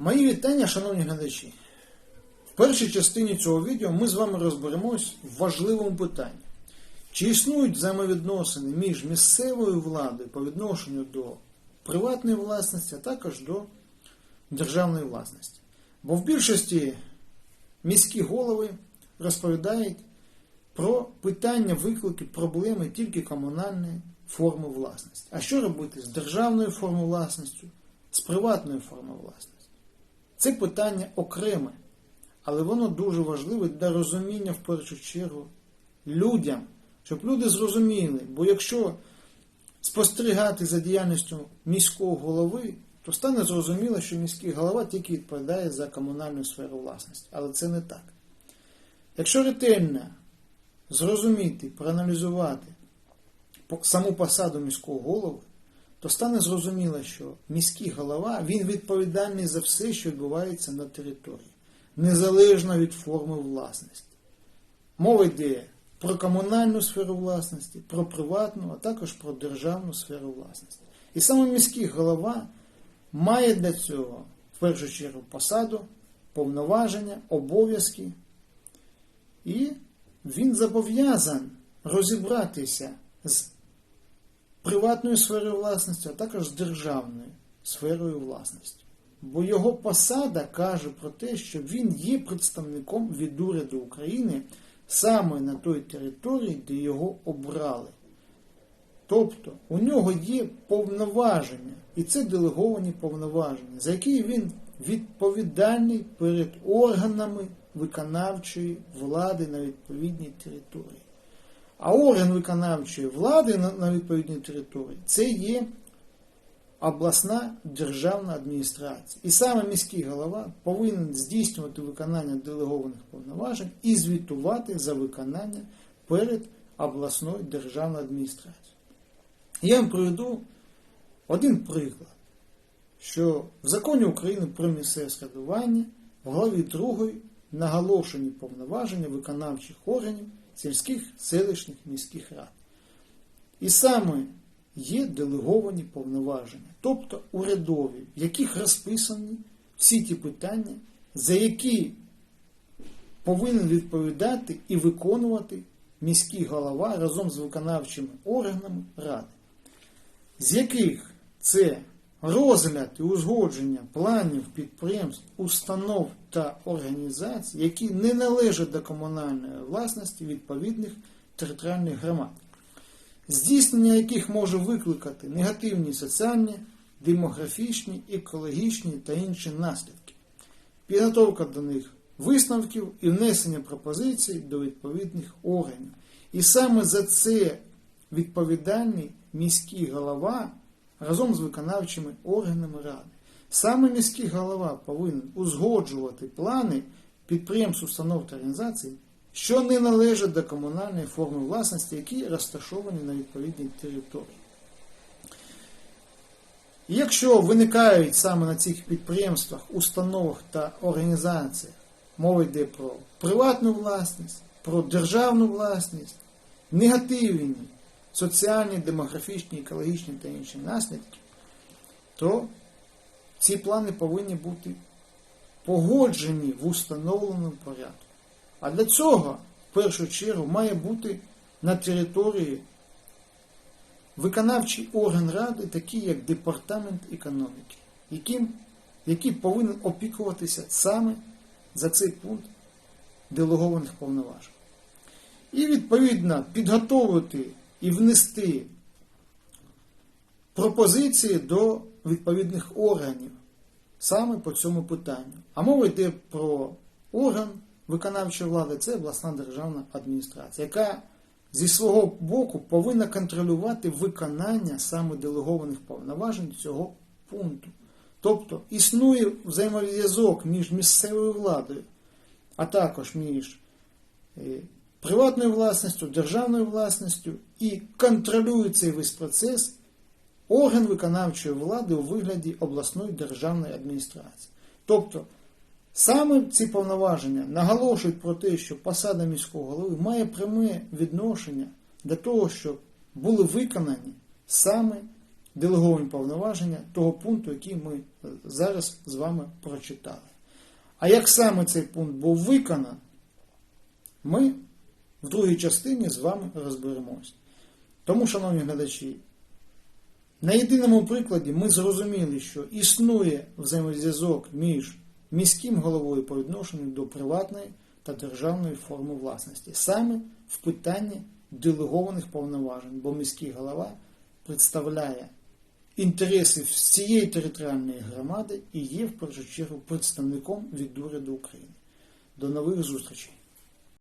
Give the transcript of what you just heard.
Мої вітання, шановні глядачі. В першій частині цього відео ми з вами розберемось в важливому питанні. Чи існують взаємовідносини між місцевою владою по відношенню до приватної власності, а також до державної власності? Бо в більшості міські голови розповідають про питання виклики проблеми тільки комунальної форми власності. А що робити з державною формою власності, з приватною формою власності? Це питання окреме, але воно дуже важливе для розуміння в першу чергу людям, щоб люди зрозуміли, бо якщо спостерігати за діяльністю міського голови, то стане зрозуміло, що міський голова тільки відповідає за комунальну сферу власності. Але це не так. Якщо ретельно зрозуміти, проаналізувати саму посаду міського голови, то стане зрозуміло, що міський голова він відповідальний за все, що відбувається на території, незалежно від форми власності. Мова йде про комунальну сферу власності, про приватну, а також про державну сферу власності. І саме міський голова має для цього в першу чергу посаду, повноваження, обов'язки, і він зобов'язан розібратися з приватною сферою власності, а також з державною сферою власності. Бо його посада каже про те, що він є представником від уряду України саме на той території, де його обрали. Тобто у нього є повноваження, і це делеговані повноваження, за які він відповідальний перед органами виконавчої влади на відповідній території. А орган виконавчої влади на, відповідній території це є обласна державна адміністрація. І саме міський голова повинен здійснювати виконання делегованих повноважень і звітувати за виконання перед обласною державною адміністрацією. Я вам приведу один приклад, що в законі України про місцеве складування в главі 2 наголошені повноваження виконавчих органів сільських, селищних, міських рад. І саме є делеговані повноваження, тобто урядові, в яких розписані всі ті питання, за які повинен відповідати і виконувати міський голова разом з виконавчими органами ради, з яких це розгляд і узгодження планів підприємств, установ та організацій, які не належать до комунальної власності відповідних територіальних громад, здійснення яких може викликати негативні соціальні, демографічні, екологічні та інші наслідки, підготовка до них висновків і внесення пропозицій до відповідних органів. І саме за це відповідальний міський голова разом з виконавчими органами ради. Саме міський голова повинен узгоджувати плани підприємств, установ та організацій, що не належать до комунальної форми власності, які розташовані на відповідній території. Якщо виникають саме на цих підприємствах, установах та організаціях, мова йде про приватну власність, про державну власність, негативні соціальні, демографічні, екологічні та інші наслідки, то ці плани повинні бути погоджені в установленому порядку. А для цього, в першу чергу, має бути на території виконавчий орган ради, такий як Департамент економіки, яким, який повинен опікуватися саме за цей пункт делегованих повноважень. І відповідно підготовити і внести пропозиції до відповідних органів саме по цьому питанню. А мова йде про орган виконавчої влади, це обласна державна адміністрація, яка зі свого боку повинна контролювати виконання саме делегованих повноважень цього пункту. Тобто існує взаємозв'язок між місцевою владою, а також між е, приватною власністю, державною власністю і контролює цей весь процес орган виконавчої влади у вигляді обласної державної адміністрації. Тобто саме ці повноваження наголошують про те, що посада міського голови має пряме відношення до того, щоб були виконані саме делеговані повноваження того пункту, який ми зараз з вами прочитали. А як саме цей пункт був виконан, ми в другій частині з вами розберемось. Тому, шановні глядачі, на єдиному прикладі ми зрозуміли, що існує взаємозв'язок між міським головою по відношенню до приватної та державної форми власності, саме в питанні делегованих повноважень, бо міський голова представляє інтереси всієї територіальної громади і є в першу чергу представником від уряду України. До нових зустрічей!